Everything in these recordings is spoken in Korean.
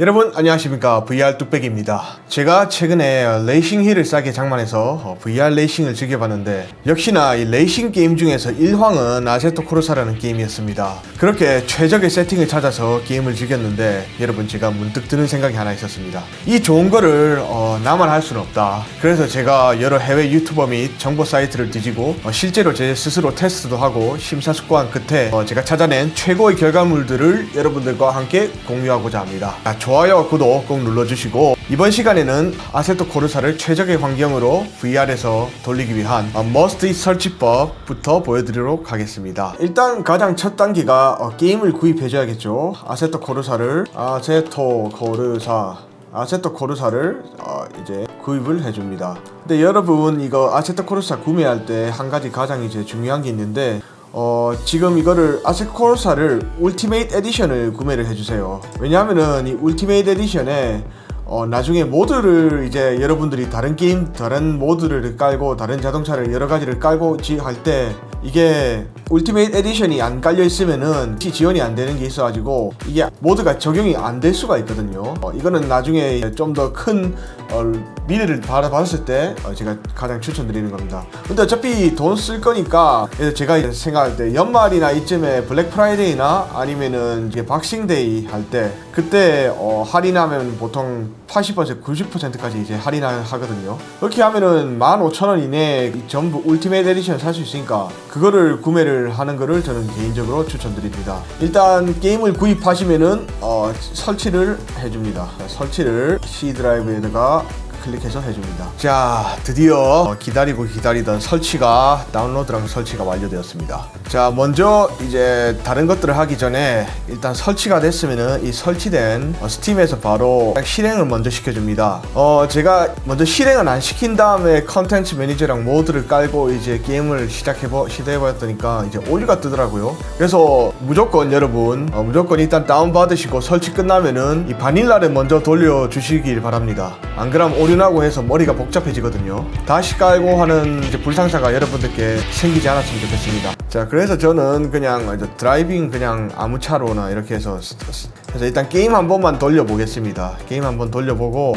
여러분 안녕하십니까. VR 뚝배기입니다. 제가 최근에 레이싱 힐을 싸게 장만해서 어, VR 레이싱을 즐겨봤는데 역시나 이 레이싱 게임 중에서 1황은 아세토 코르사라는 게임이었습니다. 그렇게 최적의 세팅을 찾아서 게임을 즐겼는데 여러분 제가 문득 드는 생각이 하나 있었습니다. 이 좋은 거를 어, 나만 할 수는 없다. 그래서 제가 여러 해외 유튜버 및 정보 사이트를 뒤지고 어, 실제로 제 스스로 테스트도 하고 심사숙고한 끝에 어, 제가 찾아낸 최고의 결과물들을 여러분들과 함께 공유하고자 합니다. 아, 좋아요와 구독 꼭 눌러주시고 이번 시간에는 아세토 코르사를 최적의 환경으로 VR에서 돌리기 위한 어, 머스트 설치법부터 보여드리도록 하겠습니다 일단 가장 첫 단계가 어, 게임을 구입해줘야겠죠 아세토 코르사를 아세토 코르사 아세토 코르사를 어, 이제 구입을 해줍니다. 근데 여러분 이거 아세토 코르사 구매할 때 한 가지 가장 이제 중요한 게 있는데 어, 지금 이거를 아세토 코르사를 울티메이트 에디션을 구매를 해주세요. 왜냐하면은 이 울티메이트 에디션에 어, 나중에 모드를 이제 여러분들이 다른 게임 다른 모드를 깔고 다른 자동차를 여러 가지를 깔고 지- 할때 이게 울티메이트 에디션이 안 깔려 있으면은 지- 지원이 안 되는 게 있어가지고 이게 모드가 적용이 안 될 수가 있거든요. 어, 이거는 나중에 좀 더큰 어, 미래를 바라봤을 때 어, 제가 가장 추천드리는 겁니다. 근데 어차피 돈 쓸 거니까 그래서 제가 생각할 때 연말이나 이쯤에 블랙 프라이데이나 아니면은 이제 박싱데이 할 때 그때 어, 할인하면 보통 80% 90%까지 이제 할인을 하거든요. 그렇게 하면은 15,000원 이내에 이 전부 울티메이트 에디션 살 수 있으니까 그거를 구매를 하는 거를 저는 개인적으로 추천드립니다. 일단 게임을 구입하시면은 어, 설치를 해줍니다. 설치를 C 드라이브에다가 클릭해서 해줍니다. 자, 드디어 어, 기다리고 기다리던 설치가 다운로드랑 설치가 완료되었습니다. 자, 먼저 이제 다른 것들을 하기 전에 일단 설치가 됐으면은 이 설치된 어, 스팀에서 바로 실행을 먼저 시켜줍니다. 어, 제가 먼저 실행은 안 시킨 다음에 컨텐츠 매니저랑 모드를 깔고 이제 게임을 시작해보 시도해봤더니까 이제 오류가 뜨더라고요. 그래서 무조건 여러분 어, 무조건 일단 다운 받으시고 설치 끝나면은 이 바닐라를 먼저 돌려주시길 바랍니다. 안 그러면 오류 나고 해서 머리가 복잡해지거든요. 다시 깔고 하는 불상사가 여러분들께 생기지 않았으면 좋겠습니다. 자, 그래서 저는 그냥 드라이빙 그냥 아무 차로나 이렇게 해서 그래서 일단 게임 한 번만 돌려보겠습니다. 게임 한 번 돌려보고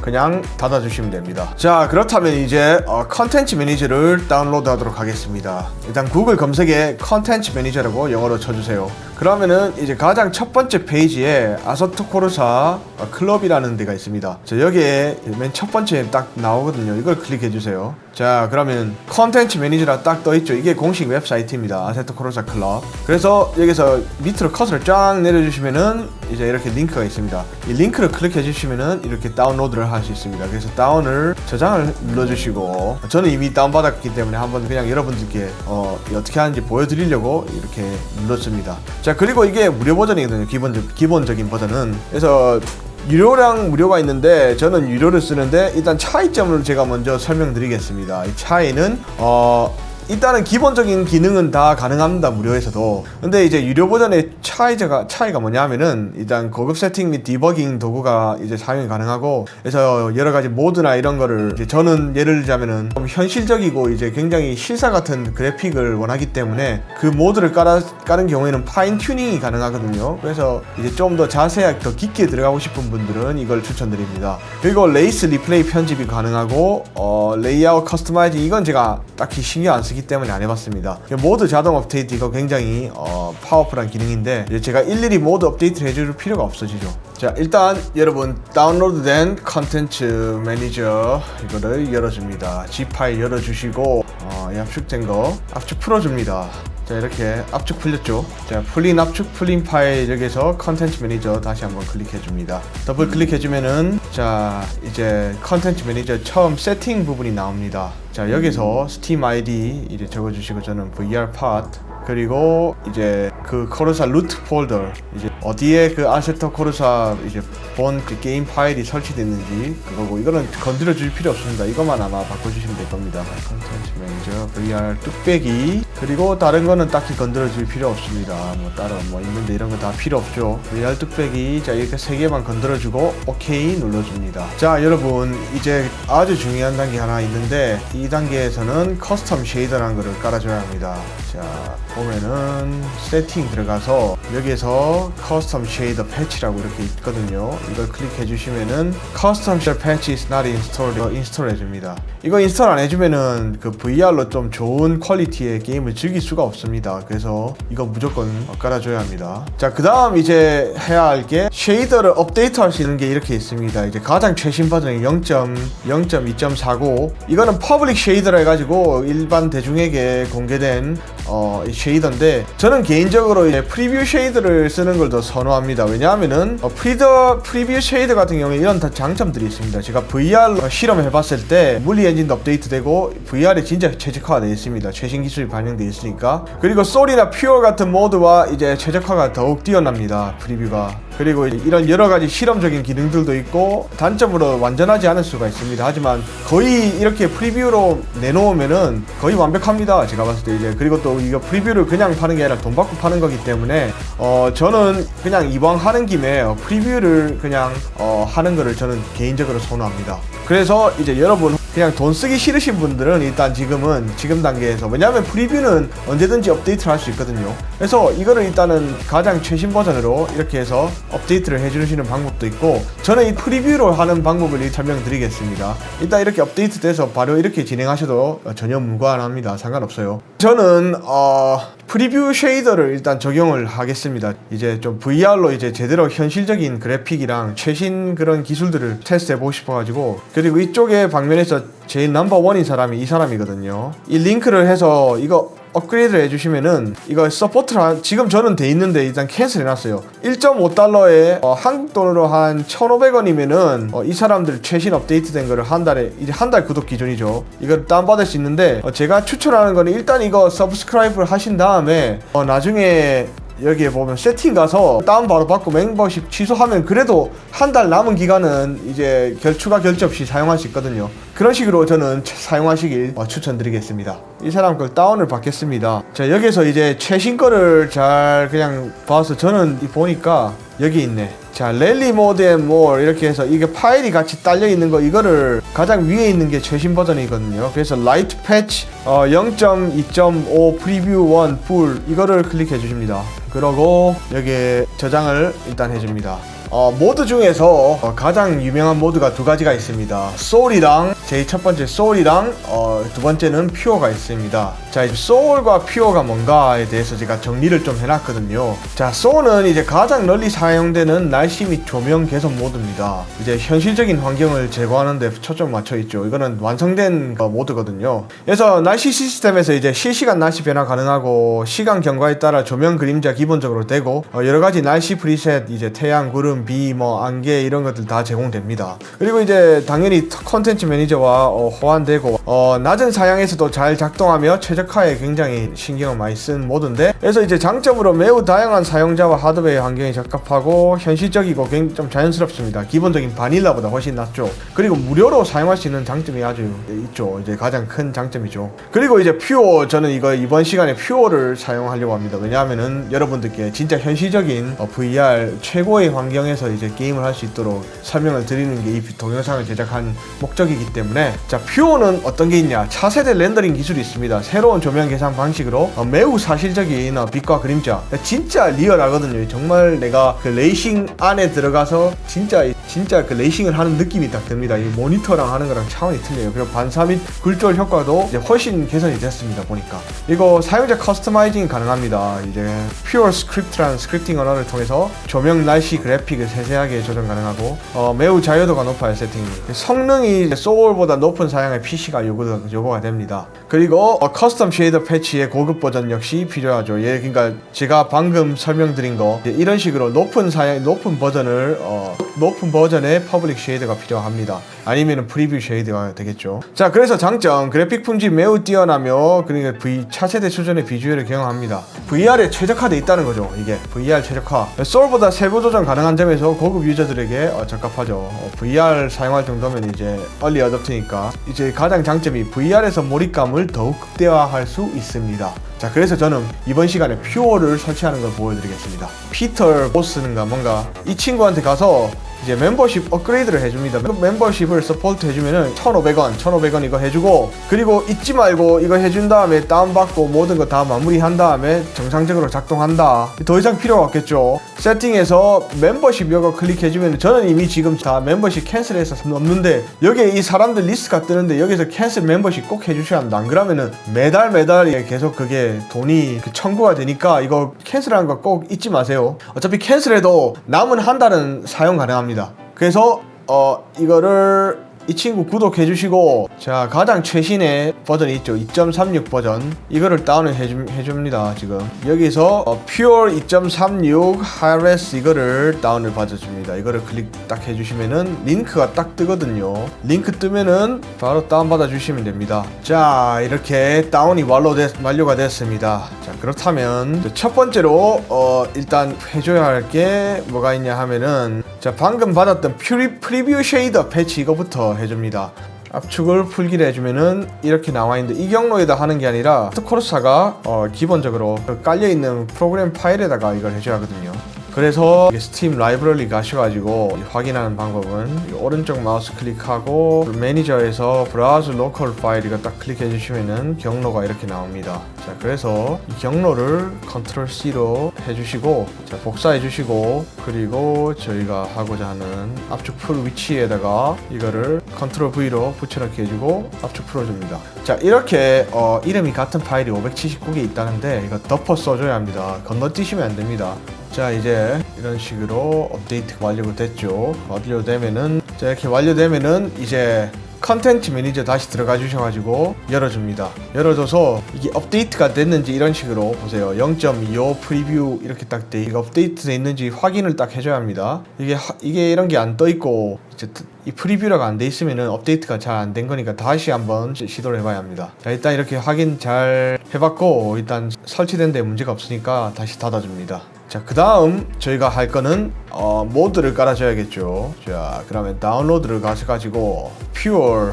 그냥 닫아주시면 됩니다. 자, 그렇다면 이제 어, 컨텐츠 매니저를 다운로드 하도록 하겠습니다. 일단 구글 검색에 컨텐츠 매니저라고 영어로 쳐주세요. 그러면은 이제 가장 첫 번째 페이지에 아서토 코르사 어, 클럽이라는 데가 있습니다. 자, 여기에 맨 첫 번째 딱 나오거든요. 이걸 클릭해 주세요. 자, 그러면 컨텐츠 매니저라 딱 떠 있죠. 이게 공식 웹사이트입니다. 아세토 코르사 클럽. 그래서 여기서 밑으로 커서를 쫙 내려주시면은 이제 이렇게 링크가 있습니다. 이 링크를 클릭해 주시면은 이렇게 다운로드를 할 수 있습니다. 그래서 다운을 저장을 눌러주시고 저는 이미 다운받았기 때문에 한번 그냥 여러분들께 어, 어떻게 하는지 보여드리려고 이렇게 눌렀습니다. 자 그리고 이게 무료 버전이거든요. 기본적 기본적인 버전은 그래서 유료랑 무료가 있는데 저는 유료를 쓰는데 일단 차이점을 제가 먼저 설명드리겠습니다. 이 차이는 어 일단은 기본적인 기능은 다 가능합니다 무료에서도. 근데 이제 유료 버전의 차이가 차이가 뭐냐면은 일단 고급 세팅 및 디버깅 도구가 이제 사용이 가능하고 그래서 여러 가지 모드나 이런 거를 저는 예를 들자면은 좀 현실적이고 이제 굉장히 실사 같은 그래픽을 원하기 때문에 그 모드를 깔아 깔은 경우에는 파인 튜닝이 가능하거든요. 그래서 이제 좀 더 자세하게 더 깊게 들어가고 싶은 분들은 이걸 추천드립니다. 그리고 레이스 리플레이 편집이 가능하고 어, 레이아웃 커스터마이징 이건 제가 딱히 신경 안 쓰기 때문에 안 해봤습니다. 모드 자동 업데이트 이거 굉장히 어, 파워풀한 기능인데 제가 일일이 모드 업데이트를 해줄 필요가 없어지죠. 자 일단 여러분 다운로드된 컨텐츠 매니저 이거를 열어줍니다. G 파일 열어주시고 어, 이 압축된 거 압축 풀어줍니다. 자 이렇게 압축 풀렸죠? 자 풀린 압축 풀린 파일 여기서 컨텐츠 매니저 다시 한번 클릭해 줍니다. 더블 클릭해 주면은 자 이제 컨텐츠 매니저 처음 세팅 부분이 나옵니다. 자 여기서 스팀 아이디 이제 적어 주시고 저는 VR 파트 그리고 이제 그 코르사 루트 폴더 이제 어디에 그 아세토 코르사 이제 본 그 게임 파일이 설치되어 있는지 그거고 이거는 건드려 줄 필요 없습니다. 이것만 아마 바꿔주시면 될 겁니다. 컨텐츠 매니저 VR 뚝배기. 그리고 다른 거는 딱히 건드려 줄 필요 없습니다. 뭐 따로 뭐 있는데 이런 거 다 필요 없죠. VR 뚝배기. 자 이렇게 세 개만 건드려 주고 오케이 눌러줍니다. 자 여러분 이제 아주 중요한 단계 하나 있는데 이 단계에서는 커스텀 쉐이더라는 거를 깔아줘야 합니다. 자 보면은 세팅 들어가서 여기에서 커스텀 쉐이더 패치라고 이렇게 있거든요. 이걸 클릭해 주시면은 커스텀 쉐이더 패치 is not installed 인스톨 해줍니다. 이거 인스톨 안 해주면은 그 VR로 좀 좋은 퀄리티의 게임을 즐길 수가 없습니다. 그래서 이거 무조건 깔아줘야 합니다. 자, 그 다음 이제 해야 할 게 쉐이더를 업데이트 할 수 있는 게 이렇게 있습니다. 이제 가장 최신 버전이 0.0.2.49 이거는 퍼블릭 쉐이더라 해가지고 일반 대중에게 공개된 어, 이 쉐이더인데 저는 개인적으로 이제 프리뷰 쉐이더 를 쓰는 걸 더 선호합니다. 왜냐하면은 어, 프리더 프리뷰 쉐이더 같은 경우에 이런 다 장점들이 있습니다. 제가 VR 실험해 봤을 때 물리 엔진도 업데이트되고 VR이 진짜 최적화가 되어 있습니다. 최신 기술이 반영되어 있으니까 그리고 소리나 퓨어 같은 모드와 이제 최적화가 더욱 뛰어납니다. 프리뷰가 그리고 이런 여러 가지 실험적인 기능들도 있고 단점으로 완전하지 않을 수가 있습니다. 하지만 거의 이렇게 프리뷰로 내놓으면은 거의 완벽합니다. 제가 봤을 때 이제 그리고 또 이거 프리뷰를 그냥 파는 게 아니라 돈 받고 파는 거기 때문에 어 저는 그냥 이왕 하는 김에 어, 프리뷰를 그냥 어 하는 거를 저는 개인적으로 선호합니다. 그래서 이제 여러분 그냥 돈 쓰기 싫으신 분들은 일단 지금은 지금 단계에서 왜냐하면 프리뷰는 언제든지 업데이트를 할 수 있거든요. 그래서 이거를 일단은 가장 최신 버전으로 이렇게 해서 업데이트를 해주시는 방법도 있고 저는 이 프리뷰로 하는 방법을 설명드리겠습니다. 일단 이렇게 업데이트 돼서 바로 이렇게 진행하셔도 전혀 무관합니다. 상관없어요. 저는 어, 프리뷰 쉐이더를 일단 적용을 하겠습니다. 이제 좀 VR로 이제 제대로 현실적인 그래픽이랑 최신 그런 기술들을 테스트 해 보고 싶어가지고 그리고 이쪽에 방면에서 제일 넘버 원인 사람이 이 사람이거든요. 이 링크를 해서 이거 업그레이드를 해주시면은 이거 서포트를 지금 저는 돼 있는데 일단 캔슬 해놨어요 1.5달러에 어, 한국 돈으로 한 1,500원이면은 어, 이 사람들 최신 업데이트된 거를 한 달에 이제 한 달 구독 기준이죠 이걸 다운받을 수 있는데 어, 제가 추천하는 거는 일단 이거 서브스크라이브를 하신 다음에 어, 나중에 여기에 보면 세팅 가서 다운 바로 받고 멤버십 취소하면 그래도 한 달 남은 기간은 이제 결 추가 결제 없이 사용할 수 있거든요. 그런 식으로 저는 사용하시길 어, 추천드리겠습니다. 이 사람 걸 다운을 받겠습니다. 자 여기서 이제 최신 거를 잘 그냥 봐서 저는 보니까 여기 있네. 자 랠리 모드 앤뭐 이렇게 해서 이게 파일이 같이 딸려 있는 거 이거를 가장 위에 있는 게 최신 버전이거든요. 그래서 라이트 패치 어, 0.2.5 프리뷰 1 풀 이거를 클릭해 주십니다. 그러고 여기에 저장을 일단 해줍니다. 어, 모드 중에서 어, 가장 유명한 모드가 두 가지가 있습니다. 소울이랑 제일 첫 번째 소울이랑 어, 두 번째는 퓨어가 있습니다. 자, 이제 소울과 퓨어가 뭔가에 대해서 제가 정리를 좀 해놨거든요. 자, 소울은 이제 가장 널리 사용되는 날씨 및 조명 개선 모드입니다. 이제 현실적인 환경을 제거하는 데 초점 맞춰 있죠. 이거는 완성된 어, 모드거든요. 그래서 날씨 시스템에서 이제 실시간 날씨 변화 가능하고 시간 경과에 따라 조명 그림자 기본적으로 되고 어, 여러 가지 날씨 프리셋 이제 태양, 구름, 비, 뭐 안개 이런 것들 다 제공됩니다. 그리고 이제 당연히 컨텐츠 매니저와 어, 호환되고 어, 낮은 사양에서도 잘 작동하며 최적 화에 굉장히 신경을 많이 쓴 모드인데 그래서 이제 장점으로 매우 다양한 사용자와 하드웨어 환경에 적합하고 현실적이고 굉장히 좀 자연스럽습니다. 기본적인 바닐라보다 훨씬 낫죠. 그리고 무료로 사용할 수 있는 장점이 아주 있죠. 이제 가장 큰 장점이죠. 그리고 이제 퓨어 저는 이거 이번 시간에 퓨어를 사용하려고 합니다. 왜냐하면은 여러분들께 진짜 현실적인 어, VR 최고의 환경에서 이제 게임을 할 수 있도록 설명을 드리는 게 이 동영상을 제작한 목적이기 때문에 자 퓨어는 어떤 게 있냐 차세대 렌더링 기술이 있습니다. 새로 운 조명 계산 방식으로 어, 매우 사실적인 어, 빛과 그림자 진짜 리얼하거든요. 정말 내가 그 레이싱 안에 들어가서 진짜 진짜 그 레이싱을 하는 느낌이 딱 듭니다. 이 모니터랑 하는 거랑 차원이 틀려요. 그리고 반사 및 굴절 효과도 이제 훨씬 개선이 됐습니다. 보니까 이거 사용자 커스터마이징이 가능합니다. 이제 퓨어 스크립트라는 스크립팅 언어를 통해서 조명 날씨 그래픽을 세세하게 조정 가능하고 어, 매우 자유도가 높아요 세팅이 성능이 소울보다 높은 사양의 PC가 요구, 요구가 됩니다 그리고 어, 커스텀 쉐이더 패치의 고급 버전 역시 필요하죠 예, 그러니까 제가 방금 설명드린 거 이런 식으로 높은 사양 높은 버전을 어, 높은 버전 의 퍼블릭 쉐이더가 필요합니다 아니면 프리뷰 쉐이드가 되겠죠. 자, 그래서 장점 그래픽 품질 매우 뛰어나며 그러니까 V 차세대 수준의 비주얼을 경험합니다. VR에 최적화돼 있다는 거죠. 이게 VR 최적화. 소울보다 세부 조정 가능한 점에서 고급 유저들에게 어, 적합하죠. 어, VR 사용할 정도면 이제 얼리 어답트니까 이제 가장 장점이 VR에서 몰입감을 더욱 극대화할 수 있습니다. 자 그래서 저는 이번 시간에 퓨어를 설치하는 걸 보여드리겠습니다 피터 보스는가 뭔가 이 친구한테 가서 이제 멤버십 업그레이드를 해줍니다. 그 멤버십을 서포트 해주면은 1,500원, 1,500원 이거 해주고 그리고 잊지 말고 이거 해준 다음에 다운받고 모든 거 다 마무리한 다음에 정상적으로 작동한다. 더 이상 필요가 없겠죠. 세팅에서 멤버십 이거 클릭해주면 저는 이미 지금 다 멤버십 캔슬해서 없는데 여기에 이 사람들 리스트가 뜨는데 여기서 캔슬 멤버십 꼭 해주셔야 합니다. 안 그러면은 매달 매달 계속 그게 돈이 그 청구가 되니까 이거 캔슬하는 거 꼭 잊지 마세요. 어차피 캔슬해도 남은 한 달은 사용 가능합니다. 그래서 어 이거를 이 친구 구독해 주시고 자 가장 최신의 버전이 있죠 2.36 버전. 이거를 다운을 해주, 해줍니다 지금. 여기서 어, Pure 2.36 Hi-Res 이거를 다운을 받아줍니다. 이거를 클릭 딱 해주시면은 링크가 딱 뜨거든요. 링크 뜨면은 바로 다운 받아 주시면 됩니다. 자 이렇게 다운이 완료 됐, 완료가 됐습니다. 자 그렇다면 첫 번째로 어 일단 해줘야 할 게 뭐가 있냐 하면은 자 방금 받았던 퓨리 프리뷰 쉐이더 패치 이거부터 해줍니다. 압축을 풀기를 해주면은 이렇게 나와 있는데 이 경로에다 하는 게 아니라 스코르사가 어 기본적으로 깔려 있는 프로그램 파일에다가 이걸 해줘야 하거든요. 그래서 스팀 라이브러리 가셔가지고 확인하는 방법은 이 오른쪽 마우스 클릭하고 매니저에서 브라우저 로컬 파일 이거 딱 클릭해 주시면은 경로가 이렇게 나옵니다. 자 그래서 이 경로를 컨트롤 C로 해주시고 자 복사해 주시고 그리고 저희가 하고자 하는 압축 풀 위치에다가 이거를 컨트롤 V로 붙여넣기 해주고 압축 풀어줍니다. 자 이렇게 어, 이름이 같은 파일이 579개 있다는데 이거 덮어 써줘야 합니다. 건너뛰시면 안 됩니다. 자 이제 이런 식으로 업데이트가 완료가 됐죠. 완료되면은 자 이렇게 완료되면은 이제 컨텐츠 매니저 다시 들어가 주셔가지고 열어줍니다. 열어줘서 이게 업데이트가 됐는지 이런 식으로 보세요. 0.25 프리뷰 이렇게 딱 돼 이게 업데이트 됐는지 확인을 딱 해줘야 합니다. 이게 하- 이게 이런 게 안 떠 있고 이제 트- 이 프리뷰라가 안돼 있으면은 업데이트가 잘 안 된 거니까 다시 한번 시- 시도를 해봐야 합니다. 자 일단 이렇게 확인 잘 해봤고 일단 설치된 데 문제가 없으니까 다시 닫아줍니다. 자, 그 다음 저희가 할 거는 어, 모드를 깔아줘야겠죠. 자, 그러면 다운로드를 가셔가지고 Pure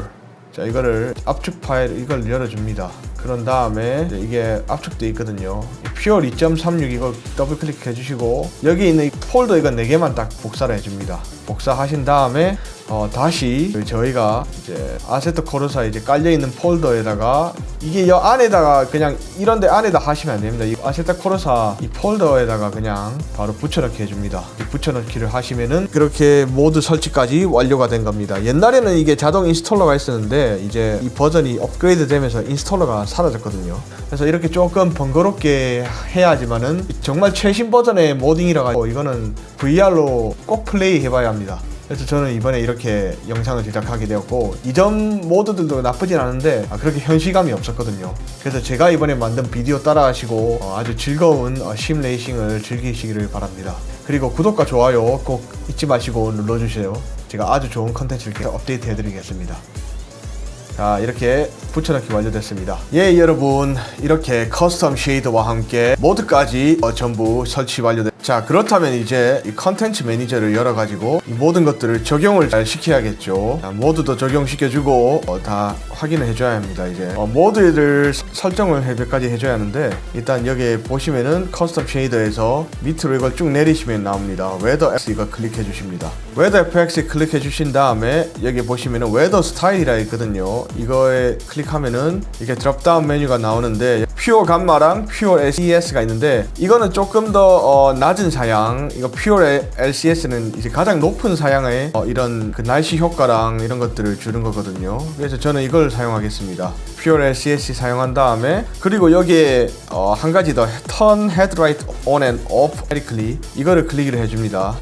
자 이거를 압축 파일 이걸 열어줍니다. 그런 다음에 이게 압축돼 있거든요. 이 Pure 2.36 이거 더블 클릭해 주시고 여기 있는 이 폴더 이거 4개만 딱 복사를 해줍니다. 복사하신 다음에 어, 다시 저희가 이제 아세트 코르사 이제 깔려 있는 폴더에다가 이게 이 안에다가 그냥 이런데 안에다 하시면 안 됩니다. 이 아세트 코르사 이 폴더에다가 그냥 바로 붙여넣기 해줍니다. 이 붙여넣기를 하시면은 그렇게 모드 설치까지 완료가 된 겁니다. 옛날에는 이게 자동 인스톨러가 있었는데 이제 이 버전이 업그레이드 되면서 인스톨러가 사라졌거든요. 그래서 이렇게 조금 번거롭게 해야지만은 정말 최신 버전의 모딩이라 가지고 이거는 VR로 꼭 플레이 해봐야 합니다. 그래서 저는 이번에 이렇게 영상을 제작하게 되었고 이전 모드들도 나쁘진 않은데 아, 그렇게 현실감이 없었거든요. 그래서 제가 이번에 만든 비디오 따라하시고 어, 아주 즐거운 어, 심 레이싱을 즐기시기를 바랍니다. 그리고 구독과 좋아요 꼭 잊지 마시고 눌러주세요. 제가 아주 좋은 컨텐츠를 업데이트 해드리겠습니다. 자 이렇게 붙여넣기 완료됐습니다. 예 여러분. 이렇게 커스텀 쉐이더와 함께 모드까지 어, 전부 설치 완료됐 자 그렇다면 이제 이 컨텐츠 매니저를 열어가지고 이 모든 것들을 적용을 잘 시켜야겠죠. 자, 모드도 적용시켜주고 어, 다 확인을 해줘야 합니다 이제. 어, 모드를 서- 설정을 해- 몇 가지 해줘야 하는데 일단 여기 보시면은 커스텀 쉐이더에서 밑으로 이걸 쭉 내리시면 나옵니다. 웨더 X 이거 클릭해 주십니다. 웨더 FX 클릭해 주신 다음에 여기 보시면은 웨더 스타일이라 있거든요. 이거에 클릭하면은 이렇게 드롭다운 메뉴가 나오는데 퓨어 감마랑 퓨어 LCS가 있는데 이거는 조금 더 어, 낮은 사양 이거 퓨어 LCS는 이제 가장 높은 사양의 어, 이런 그 날씨 효과랑 이런 것들을 주는 거거든요. 그래서 저는 이걸 사용하겠습니다. 퓨어 LCS 사용한 다음에 그리고 여기에 어, 한 가지 더 Turn Headlight On and Off Vertically 이거를 클릭을 해줍니다.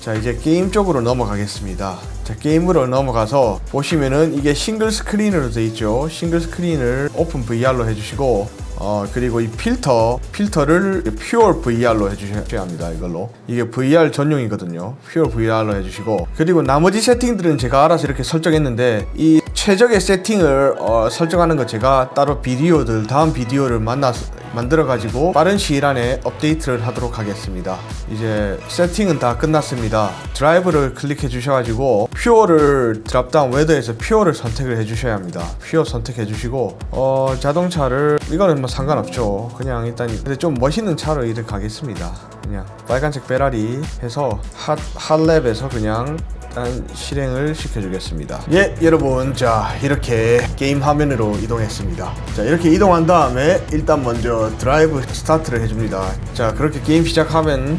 자 이제 게임 쪽으로 넘어가겠습니다. 자 게임으로 넘어가서 보시면은 이게 싱글 스크린으로 돼 있죠. 싱글 스크린을 오픈 VR로 해주시고 어 그리고 이 필터 필터를 퓨어 VR로 해주셔야 합니다 이걸로. 이게 VR 전용이거든요. 퓨어 VR로 해주시고. 그리고 나머지 세팅들은 제가 알아서 이렇게 설정했는데 이 최적의 세팅을 어, 설정하는 거 제가 따로 비디오들 다음 비디오를 만나서 만들어 가지고 빠른 시일 안에 업데이트를 하도록 하겠습니다. 이제 세팅은 다 끝났습니다. 드라이브를 클릭해 주셔 가지고 퓨어를 드랍다운 웨더에서 퓨어를 선택을 해 주셔야 합니다. 퓨어 선택해 주시고 어 자동차를 이거는 뭐 상관없죠. 그냥 일단 근데 좀 멋있는 차로 이를 가겠습니다. 그냥 빨간색 페라리 해서 핫 핫랩에서 그냥 일단 실행을 시켜주겠습니다. 예, 여러분, 자 이렇게 게임 화면으로 이동했습니다. 자 이렇게 이동한 다음에 일단 먼저 드라이브 스타트를 해줍니다. 자 그렇게 게임 시작하면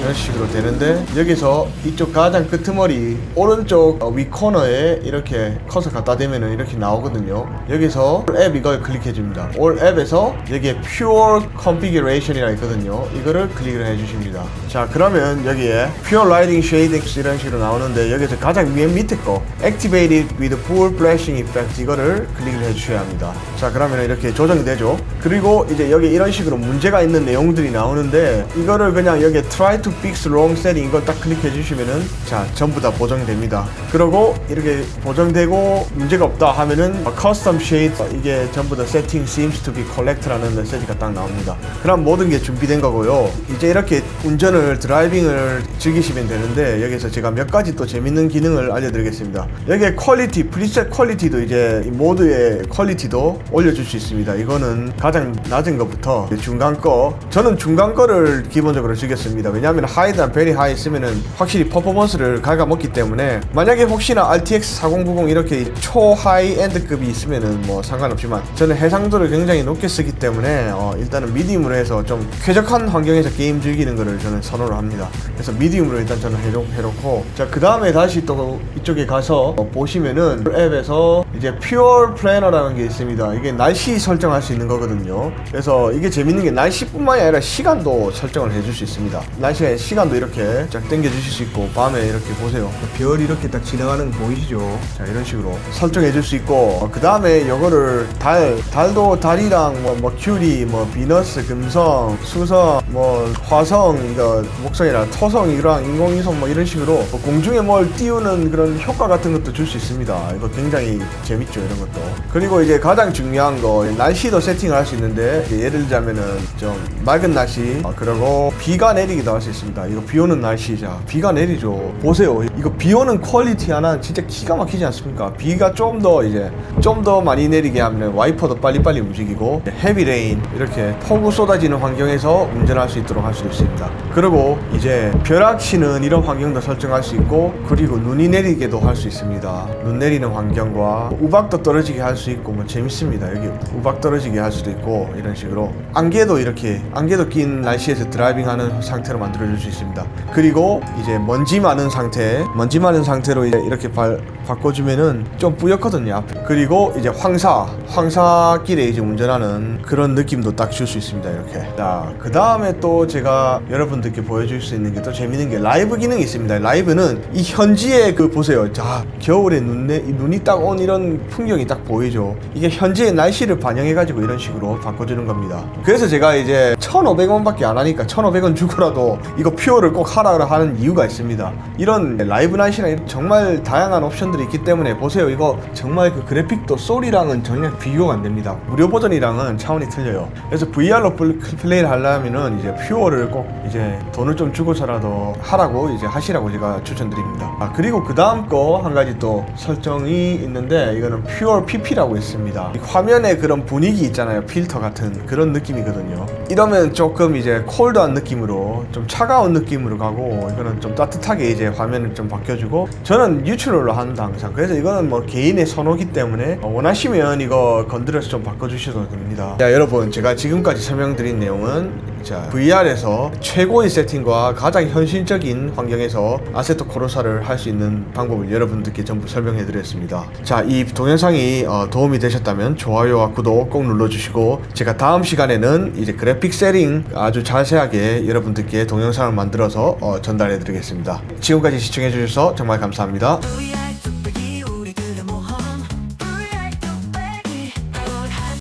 이런 식으로 되는데 여기서 이쪽 가장 끄트머리 오른쪽 어, 위 코너에 이렇게 커서 갖다 대면은 이렇게 나오거든요. 여기서 앱 이걸 클릭해 줍니다. 올 앱에서 여기에 Pure Configuration이라 있거든요. 이거를 클릭을 해 주십니다. 자 그러면 여기에 Pure Lighting Shadings 이런 식으로 나오는데 여기서 가장 위에 밑에 거 Activated with Full Flashing Effect 이거를 클릭을 해 주셔야 합니다. 자 그러면 이렇게 조정이 되죠. 그리고 이제 여기 이런 식으로 문제가 있는 내용들이 나오는데 이거를 그냥 여기에 Try to Fix Wrong Setting 이걸 딱 클릭해 주시면은 자 전부 다 보정이 됩니다. 그러고 이렇게 보정되고 문제가 없다 하면은 Custom Shade 이게 전부 다 Setting Seems to be Correct라는 메시지가 딱 나옵니다. 그럼 모든 게 준비된 거고요. 이제 이렇게 운전을 드라이빙을 즐기시면 되는데 여기서 제가 몇 가지 또 재밌는 기능을 알려드리겠습니다. 여기에 퀄리티 프리셋 퀄리티도 이제 이 모드의 퀄리티도 올려줄 수 있습니다. 이거는 가장 낮은 것부터 중간 거 저는 중간 거를 기본적으로 즐겼습니다. 왜냐하면 하이든 베리 하이 쓰면은 확실히 퍼포먼스를 갉아먹기 때문에 만약에 혹시나 RTX 4090 이렇게 초 하이 엔드급이 있으면은 뭐 상관없지만 저는 해상도를 굉장히 높게 쓰기 때문에 어 일단은 미디움으로 해서 좀 쾌적한 환경에서 게임 즐기는 거를 저는 선호를 합니다. 그래서 미디움으로 일단 저는 해놓, 해놓고 자그 다음에 다시 또 이쪽에 가서 어, 보시면은 앱에서 이제 퓨어 플래너라는 게 있습니다. 이게 날씨 설정할 수 있는 거거든요. 그래서 이게 재밌는 게 날씨뿐만이 아니라 시간도 설정을 해줄 수 있습니다. 날씨 의 시간도 이렇게 쫙 당겨 주실 수 있고 밤에 이렇게 보세요. 별이 이렇게 딱 지나가는 거 보이시죠? 자 이런 식으로 설정해 줄 수 있고 그 다음에 이거를 달 달도 달이랑 뭐 머큐리 뭐 비너스 금성 수성 뭐 화성 이거 목성이랑 토성 이랑 인공위성 뭐 이런 식으로 뭐 공중에 뭘 띄우는 그런 효과 같은 것도 줄 수 있습니다. 이거 굉장히 재밌죠 이런 것도. 그리고 이제 가장 중요한 거 날씨도 세팅을 할 수 있는데 예를 들자면은 좀 맑은 날씨 어, 그리고 비가 내리기도 할 수 있 습니다. 이거 비 오는 날씨자 비가 내리죠. 보세요. 이거 비 오는 퀄리티 하나 진짜 기가 막히지 않습니까? 비가 좀 더 이제 좀 더 많이 내리게 하면 와이퍼도 빨리빨리 움직이고 헤비 레인 이렇게 폭우 쏟아지는 환경에서 운전할 수 있도록 할 수 있습니다. 그리고 이제 벼락치는 이런 환경도 설정할 수 있고 그리고 눈이 내리게도 할 수 있습니다. 눈 내리는 환경과 우박도 떨어지게 할 수 있고 뭐 재밌습니다. 여기 우박 떨어지게 할 수도 있고 이런 식으로. 안개도 이렇게 안개도 낀 날씨에서 드라이빙하는 상태로 만들어 줄 수 있습니다. 그리고 이제 먼지 많은 상태 먼지 많은 상태로 이렇게 발, 바꿔주면은 좀 뿌옇거든요. 그리고 이제 황사 황사길에 이제 운전하는 그런 느낌도 딱 줄 수 있습니다 이렇게. 자그 다음에 또 제가 여러분들께 보여줄 수 있는 게 또 재밌는 게 라이브 기능이 있습니다. 라이브는 이 현지의 그 보세요. 자 겨울에 눈 내, 이 눈이 딱 온 이런 풍경이 딱 보이죠. 이게 현지의 날씨를 반영해 가지고 이런 식으로 바꿔주는 겁니다. 그래서 제가 이제 1,500원 밖에 안 하니까 1,500원 주고라도 이거 퓨어를 꼭 하라 하는 이유가 있습니다. 이런 라이브 날씨나 정말 다양한 옵션들이 있기 때문에 보세요. 이거 정말 그 그래픽도 소리랑은 전혀 비교가 안 됩니다. 무료 버전이랑은 차원이 틀려요. 그래서 VR로 플레이를 하려면은 이제 퓨어를 꼭 이제 돈을 좀 주고서라도 하라고 이제 하시라고 제가 추천드립니다. 아 그리고 그 다음 거 한 가지 또 설정이 있는데 이거는 퓨어 PP라고 있습니다. 이 화면에 그런 분위기 있잖아요. 필터 같은 그런 느낌이거든요. 이러면 조금 이제 콜드한 느낌으로 좀 차가운 느낌으로 가고 이거는 좀 따뜻하게 이제 화면을 좀 바뀌어주고 저는 뉴트럴로 한다 항상. 그래서 이거는 뭐 개인의 선호기 때문에 어, 원하시면 이거 건드려서 좀 바꿔주셔도 됩니다. 자 여러분 제가 지금까지 설명드린 내용은 자 VR에서 최고의 세팅과 가장 현실적인 환경에서 아세토 코로사를 할 수 있는 방법을 여러분들께 전부 설명해 드렸습니다. 자 이 동영상이 어, 도움이 되셨다면 좋아요와 구독 꼭 눌러주시고 제가 다음 시간에는 이제 그래픽 세팅 아주 자세하게 여러분들께 동영상을 만들어서 어, 전달해 드리겠습니다. 지금까지 시청해 주셔서 정말 감사합니다. You